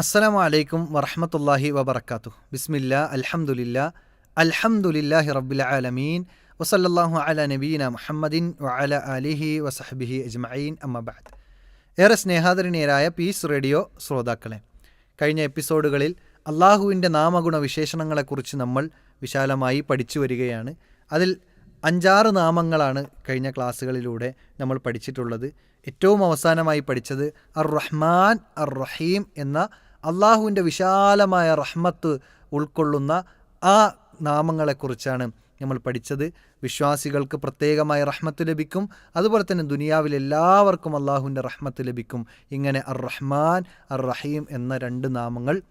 അസ്സലാമു അലൈക്കും വറഹമത്തല്ലാഹി വബർക്കാത്തു ബിസ്മില്ല അൽഹമുല്ല അൽഹംദുലില്ലാഹി റബ്ബിൽ ആലമീൻ. വസല്ലല്ലാഹു അല നബീന മുഹമ്മദിൻ വഅല അലിഹി വസഹബിഹി അജ്മഈൻ. അമ്മബാദ് ഏറെ സ്നേഹാദരണീയരായ പീസ് റേഡിയോ ശ്രോതാക്കളെ കഴിഞ്ഞ എപ്പിസോഡുകളിൽ അള്ളാഹുവിന്റെ നാമഗുണ വിശേഷണങ്ങളെക്കുറിച്ച് നമ്മൾ വിശാലമായി പഠിച്ചു വരികയാണ്. അതിൽ അഞ്ചാറ് നാമങ്ങളാണ് കഴിഞ്ഞ ക്ലാസ്സുകളിലൂടെ നമ്മൾ പഠിച്ചിട്ടുള്ളത്. ഏറ്റവും അവസാനമായി പഠിച്ചത് അർ റഹ്മാൻ അർ റഹീം എന്ന അള്ളാഹുവിന്റെ വിശാലമായ റഹ്മത്ത് ഉൾക്കൊള്ളുന്ന ആ നാമങ്ങളെക്കുറിച്ചാണ് നമ്മൾ പഠിച്ചത്. വിശ്വാസികൾക്ക് പ്രത്യേകമായ റഹ്മത്ത് ലഭിക്കും. അതുപോലെ തന്നെ ദുനിയാവിൽ എല്ലാവർക്കും അള്ളാഹുവിന്റെ റഹ്മത്ത് ലഭിക്കും. ഇങ്ങനെ അർ റഹ്മാൻ അർ റഹീം എന്ന രണ്ട് നാമങ്ങൾ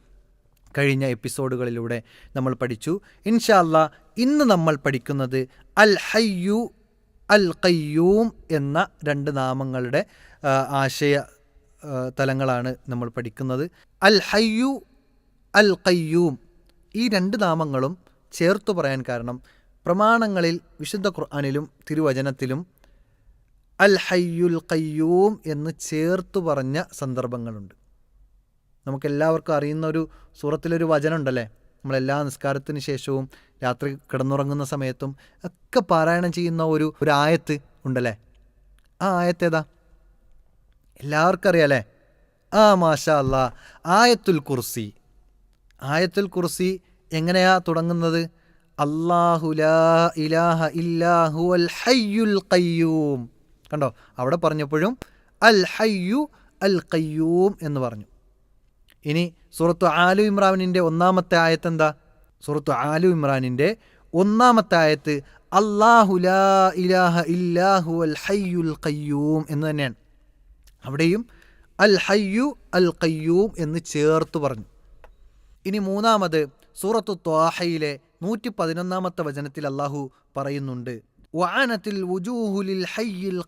കഴിഞ്ഞ എപ്പിസോഡുകളിലൂടെ നമ്മൾ പഠിച്ചു. ഇൻഷാ അല്ലാ ഇന്ന് നമ്മൾ പഠിക്കുന്നത് അൽ ഹയ്യു അൽ കയ്യൂം എന്ന രണ്ട് നാമങ്ങളുടെ ആശയ തലങ്ങളാണ് നമ്മൾ പഠിക്കുന്നത്. അൽ ഹയ്യു അൽ കയ്യൂം ഈ രണ്ട് നാമങ്ങളും ചേർത്തു പറയാൻ കാരണം പ്രമാണങ്ങളിൽ വിശുദ്ധ ഖുർആാനിലും തിരുവചനത്തിലും അൽ ഹയ്യുൽ കയ്യൂം എന്ന് ചേർത്തു പറഞ്ഞ സന്ദർഭങ്ങളുണ്ട്. നമുക്കെല്ലാവർക്കും അറിയുന്ന ഒരു സൂറത്തിലൊരു വചനം ഉണ്ടല്ലേ നമ്മളെല്ലാ നിസ്കാരത്തിന് ശേഷവും രാത്രി കിടന്നുറങ്ങുന്ന സമയത്തും ഒക്കെ പാരായണം ചെയ്യുന്ന ഒരു ഒരു ആയത്ത് ഉണ്ടല്ലേ? ആ ആയത്ത് ഏതാ? എല്ലാവർക്കും അറിയാലേ ആ മാഷാ ആയത്തുൽ കുർസി. ആയത്തുൽ കുർസി എങ്ങനെയാ തുടങ്ങുന്നത്? ഖയ്യൂം. കണ്ടോ? അവിടെ പറഞ്ഞപ്പോഴും അൽ ഹയ്യു അൽ ഖയ്യൂം എന്ന് പറഞ്ഞു. ഇനി സൂറത്തു ആലു ഇമ്രാനിന്റെ ഒന്നാമത്തെ ആയത്ത് എന്താ? സൂറത്തു ആലു ഇമ്രാനിന്റെ ഒന്നാമത്തെ ആയത്ത് അല്ലാഹു ലാ ഇലാഹ ഇല്ലാഹു അൽ ഹയ്യുൽ ഖയ്യൂം എന്ന് തന്നെയാണ്. അവിടെയും അൽ ഹയ്യു അൽ കയ്യൂം എന്ന് ചേർത്ത് പറഞ്ഞു. ഇനി മൂന്നാമത് സൂറത്തു ത്വാഹയിലെ നൂറ്റി പതിനൊന്നാമത്തെ വചനത്തിൽ അള്ളാഹു പറയുന്നുണ്ട്. വാനത്തിൽ ഹയ്യിൽ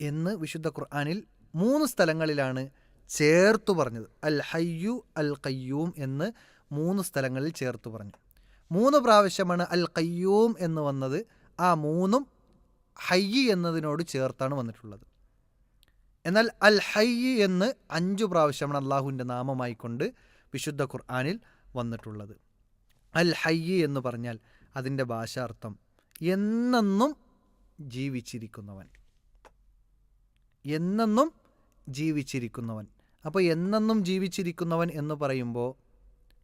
എന്ന് വിശുദ്ധ ഖുർആാനിൽ മൂന്ന് സ്ഥലങ്ങളിലാണ് ചേർത്തു പറഞ്ഞത്. അൽ ഹയ്യു അൽ കയ്യൂം എന്ന് മൂന്ന് സ്ഥലങ്ങളിൽ ചേർത്ത് പറഞ്ഞു. മൂന്ന് പ്രാവശ്യമാണ് അൽ കയ്യൂം എന്ന് വന്നത്. ആ മൂന്നും ഹയ്യ് എന്നതിനോട് ചേർത്താണ് വന്നിട്ടുള്ളത്. എന്നാൽ അൽ ഹയ്യ് എന്ന് അഞ്ചു പ്രാവശ്യമാണ് അള്ളാഹുവിന്റെ നാമമായിക്കൊണ്ട് വിശുദ്ധ ഖുർആാനിൽ വന്നിട്ടുള്ളത്. അൽ ഹയ്യ് എന്ന് പറഞ്ഞാൽ അതിന്റെ ഭാഷാർത്ഥം എന്നെന്നും ജീവിച്ചിരിക്കുന്നവൻ എന്നെന്നും ജീവിച്ചിരിക്കുന്നവൻ അപ്പോൾ എന്നെന്നും ജീവിച്ചിരിക്കുന്നവൻ എന്ന് പറയുമ്പോൾ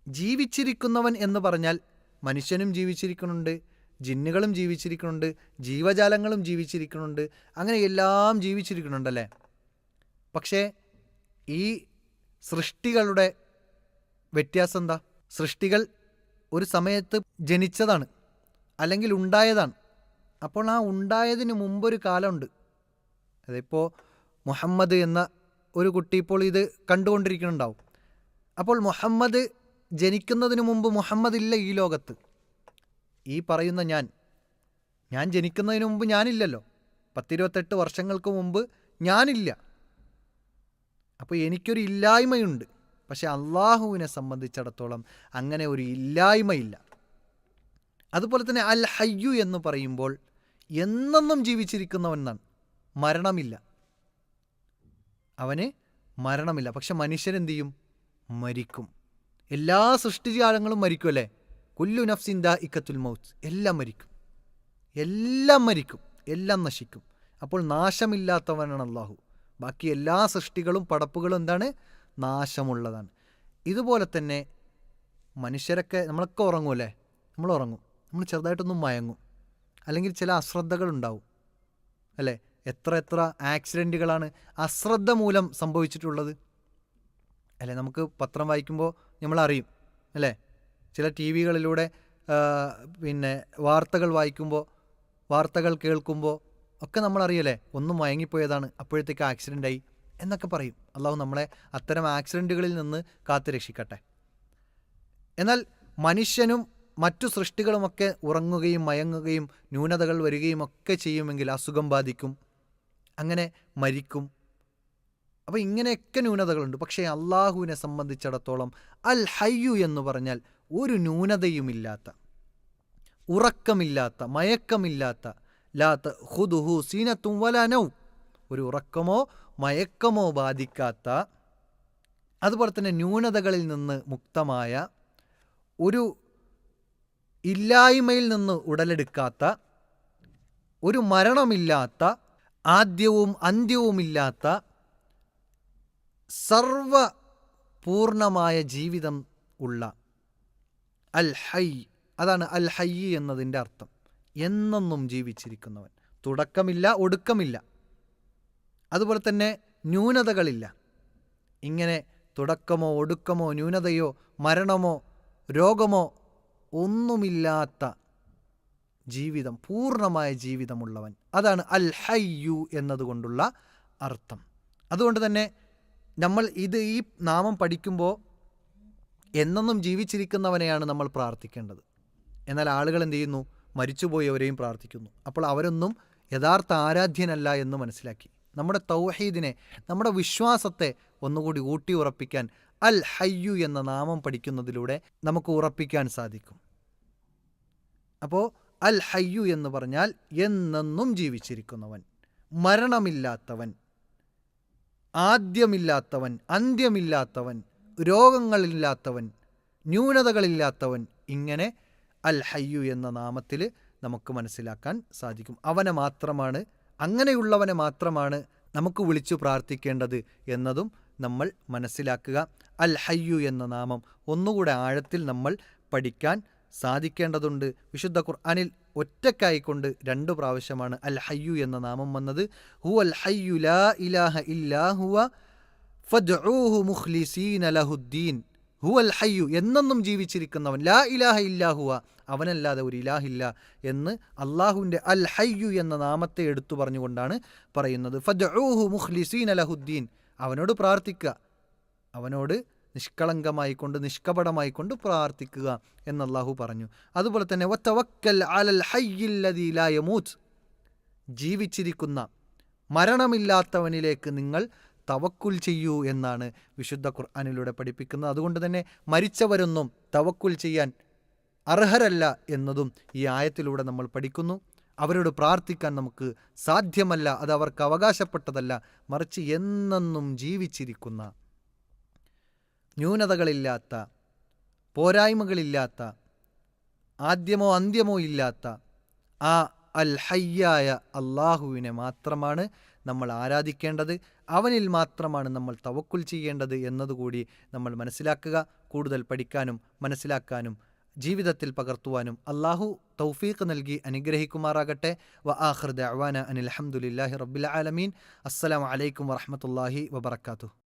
ജീവിച്ചിരിക്കുന്നവൻ എന്ന് പറഞ്ഞാൽ മനുഷ്യനും ജീവിച്ചിരിക്കുന്നുണ്ട് ജിന്നുകളും ജീവിച്ചിരിക്കുന്നുണ്ട് ജീവജാലങ്ങളും ജീവിച്ചിരിക്കുന്നുണ്ട് അങ്ങനെ എല്ലാം ജീവിച്ചിരിക്കുന്നുണ്ടല്ലേ? പക്ഷേ ഈ സൃഷ്ടികളുടെ വ്യത്യാസം എന്താ? സൃഷ്ടികൾ ഒരു സമയത്ത് ജനിച്ചതാണ് അല്ലെങ്കിൽ ഉണ്ടായതാണ്. അപ്പോൾ ആ ഉണ്ടായതിന് മുമ്പൊരു കാലമുണ്ട്. അതിപ്പോൾ മുഹമ്മദ് എന്ന ഒരു കുട്ടി ഇപ്പോൾ ഇത് കണ്ടുകൊണ്ടിരിക്കുന്നുണ്ടാവും. അപ്പോൾ മുഹമ്മദ് ജനിക്കുന്നതിന് മുമ്പ് മുഹമ്മദ് ഇല്ല ഈ ലോകത്ത്. ഈ പറയുന്ന ഞാൻ ഞാൻ ജനിക്കുന്നതിന് മുമ്പ് ഞാനില്ലല്ലോ. പത്തിരുപത്തെട്ട് വർഷങ്ങൾക്ക് മുമ്പ് ഞാനില്ല. അപ്പോൾ എനിക്കൊരു ഇല്ലായ്മയുണ്ട്. പക്ഷെ അള്ളാഹുവിനെ സംബന്ധിച്ചിടത്തോളം അങ്ങനെ ഒരു ഇല്ലായ്മയില്ല. അതുപോലെ തന്നെ അൽ ഹയ്യു എന്ന് പറയുമ്പോൾ എന്നെന്നും ജീവിച്ചിരിക്കുന്നവനാണ്. മരണമില്ല. അവന് മരണമില്ല. പക്ഷെ മനുഷ്യരെന്ത് ചെയ്യും മരിക്കും. എല്ലാ സൃഷ്ടിജാലങ്ങളും മരിക്കും അല്ലേ? കുല്ലു നഫ്സിൻ ദാ ഇക്കത്തുൽ മൗത്ത്. എല്ലാം മരിക്കും. എല്ലാം മരിക്കും. എല്ലാം നശിക്കും. അപ്പോൾ നാശമില്ലാത്തവനാണ് അള്ളാഹു ബാക്കി എല്ലാ സൃഷ്ടികളും പടപ്പുകളും എന്താണ്? നാശമുള്ളതാണ്. ഇതുപോലെ തന്നെ മനുഷ്യരൊക്കെ നമ്മളൊക്കെ ഉറങ്ങുമല്ലേ നമ്മൾ ഉറങ്ങും. നമ്മൾ ചെറുതായിട്ടൊന്നും മയങ്ങും. അല്ലെങ്കിൽ ചില അശ്രദ്ധകളുണ്ടാവും അല്ലേ? എത്ര എത്ര ആക്സിഡന്റുകളാണ് അശ്രദ്ധ മൂലം സംഭവിച്ചിട്ടുള്ളത്. അല്ലേ? നമുക്ക് പത്രം വായിക്കുമ്പോൾ നമ്മൾ അറിയും അല്ലേ? ചില ടി വികളിലൂടെ പിന്നെ വാർത്തകൾ വായിക്കുമ്പോൾ വാർത്തകൾ കേൾക്കുമ്പോൾ ഒക്കെ നമ്മൾ അറിയല്ലേ ഒന്നും മയങ്ങിപ്പോയതാണ്. അപ്പോഴത്തേക്ക് ആക്സിഡന്റ് ആയി എന്നൊക്കെ പറയും. അള്ളാഹു നമ്മളെ അത്തരം ആക്സിഡന്റുകളിൽ നിന്ന് കാത്തു രക്ഷിക്കട്ടെ. എന്നാൽ മനുഷ്യനും മറ്റു സൃഷ്ടികളുമൊക്കെ ഉറങ്ങുകയും മയങ്ങുകയും ന്യൂനതകൾ വരികയും ഒക്കെ ചെയ്യുമെങ്കിൽ അസുഖം ബാധിക്കും അങ്ങനെ മരിക്കും. അപ്പോൾ ഇങ്ങനെയൊക്കെ ന്യൂനതകളുണ്ട്. പക്ഷേ അള്ളാഹുവിനെ സംബന്ധിച്ചിടത്തോളം അൽ ഹയ്യു എന്ന് പറഞ്ഞാൽ ഒരു ന്യൂനതയുമില്ലാത്ത ഉറക്കമില്ലാത്ത മയക്കമില്ലാത്ത ലാത്ത ഹുദുഹു സീനത്തും വലാനവും ഒരു ഉറക്കമോ മയക്കമോ ബാധിക്കാത്ത അതുപോലെ തന്നെ ന്യൂനതകളിൽ നിന്ന് മുക്തമായ ഒരു ഇല്ലായ്മയിൽ നിന്ന് ഉടലെടുക്കാത്ത ഒരു മരണമില്ലാത്ത ആദ്യവും അന്ത്യവുമില്ലാത്ത സർവ പൂർണമായ ജീവിതം ഉള്ള അൽ ഹൈ അതാണ് അൽ ഹയ്യി എന്നതിന്റെ അർത്ഥം. എന്നെന്നും ജീവിച്ചിരിക്കുന്നവൻ. തുടക്കമില്ല ഒടുക്കമില്ല. അതുപോലെ തന്നെ ന്യൂനതകളില്ല. ഇങ്ങനെ തുടക്കമോ ഒടുക്കമോ ന്യൂനതയോ മരണമോ രോഗമോ ഒന്നുമില്ലാത്ത ജീവിതം പൂർണമായ ജീവിതമുള്ളവൻ. അതാണ് അൽ ഹയ്യു എന്നതുകൊണ്ടുള്ള അർത്ഥം. അതുകൊണ്ട് തന്നെ നമ്മൾ ഇത് ഈ നാമം പഠിക്കുമ്പോൾ എന്നെന്നും ജീവിച്ചിരിക്കുന്നവനെയാണ് നമ്മൾ പ്രാർത്ഥിക്കേണ്ടത്. എന്നാൽ ആളുകൾ എന്ത് ചെയ്യുന്നു? മരിച്ചുപോയവരെയും പ്രാർത്ഥിക്കുന്നു. അപ്പോൾ അവരൊന്നും യഥാർത്ഥ ആരാധ്യനല്ല എന്ന് മനസ്സിലാക്കി. നമ്മുടെ തൗഹീദിനെ നമ്മുടെ വിശ്വാസത്തെ ഒന്നുകൂടി ഊട്ടി ഉറപ്പിക്കാൻ അൽ ഹയ്യു എന്ന നാമം പഠിക്കുന്നതിലൂടെ നമുക്ക് ഉറപ്പിക്കാൻ സാധിക്കും. അപ്പോൾ അൽ ഹയ്യു എന്ന് പറഞ്ഞാൽ എന്നെന്നും ജീവിച്ചിരിക്കുന്നവൻ മരണമില്ലാത്തവൻ ആദ്യമില്ലാത്തവൻ അന്ത്യമില്ലാത്തവൻ രോഗങ്ങളില്ലാത്തവൻ ന്യൂനതകളില്ലാത്തവൻ ഇങ്ങനെ അൽ ഹയ്യു എന്ന നാമത്തിൽ നമുക്ക് മനസ്സിലാക്കാൻ സാധിക്കും. അവനെ മാത്രമാണ് അങ്ങനെയുള്ളവനെ മാത്രമാണ് നമുക്ക് വിളിച്ചു പ്രാർത്ഥിക്കേണ്ടത് എന്നതും നമ്മൾ മനസ്സിലാക്കുക. അൽ ഹയ്യു എന്ന നാമം ഒന്നുകൂടെ ആഴത്തിൽ നമ്മൾ പഠിക്കാൻ സാധിക്കേണ്ടതുണ്ട്. വിശുദ്ധ ഖുർആാനിൽ ഒറ്റക്കായിക്കൊണ്ട് രണ്ട് പ്രാവശ്യമാണ് അൽ ഹയ്യു എന്ന നാമം വന്നത്. ഹു അൽ ഹയ്യു ലാ ഇലാഹ ഇല്ലാ ഹുവ ഫദ്ഊഹു മുഖ്ലിസീന ലഹുദ്ദീൻ. ഹു അൽ ഹയ്യു എന്നെന്നും ജീവിച്ചിരിക്കുന്നവൻ ലാ ഇലാഹ ഇല്ലാഹുവ അവനല്ലാതെ ഒരു ഇലാഹില്ല എന്ന് അള്ളാഹുവിന്റെ അൽ ഹയ്യു എന്ന നാമത്തെ എടുത്തു പറഞ്ഞുകൊണ്ടാണ് പറയുന്നത്. ഫദ്ഊഹു മുഖ്ലിസീൻ അലഹുദ്ദീൻ അവനോട് പ്രാർത്ഥിക്കുക. അവനോട് നിഷ്കളങ്കമായി കൊണ്ട് നിഷ്കപടമായി കൊണ്ട് പ്രാർത്ഥിക്കുക എന്ന് അള്ളാഹു പറഞ്ഞു. അതുപോലെ തന്നെ വത്തവക്കൽ അലൽ ഹയ്യില്ലദീ ലാ യമൂത്ത് ജീവിച്ചിരിക്കുന്ന മരണമില്ലാത്തവനിലേക്ക് നിങ്ങൾ തവക്കുൽ ചെയ്യൂ എന്നാണ് വിശുദ്ധ ഖുർആാനിലൂടെ പഠിപ്പിക്കുന്നത്. അതുകൊണ്ട് തന്നെ മരിച്ചവരൊന്നും തവക്കുൽ ചെയ്യാൻ അർഹരല്ല എന്നതും ഈ ആയത്തിലൂടെ നമ്മൾ പഠിക്കുന്നു. അവരോട് പ്രാർത്ഥിക്കാൻ നമുക്ക് സാധ്യമല്ല അത് അവർക്ക് അവകാശപ്പെട്ടതല്ല. മറിച്ച് എന്നെന്നും ജീവിച്ചിരിക്കുന്ന ന്യൂനതകളില്ലാത്ത പോരായ്മകളില്ലാത്ത ആദ്യമോ അന്ത്യമോ ഇല്ലാത്ത ആ അൽ ഹയ്യായ അള്ളാഹുവിനെ മാത്രമാണ് നമ്മൾ ആരാധിക്കേണ്ടത് അവനിൽ മാത്രമാണ് നമ്മൾ തവക്കുൽ ചെയ്യേണ്ടത് എന്നതുകൂടി നമ്മൾ മനസ്സിലാക്കുക കൂടുതൽ പഠിക്കാനും മനസ്സിലാക്കാനും ജീവിതത്തിൽ പകർത്തുവാനും അള്ളാഹു തൗഫീഖ് നൽകി അനുഗ്രഹിക്കുമാറാകട്ടെ. വ ആഖിർ അവാന അനിൽ അഹമ്മദില്ലാഹി റബ്ബിൽ ആലമീൻ. അസ്സലാമു അലൈക്കും വറഹമത്തല്ലാഹി വബർക്കാത്തു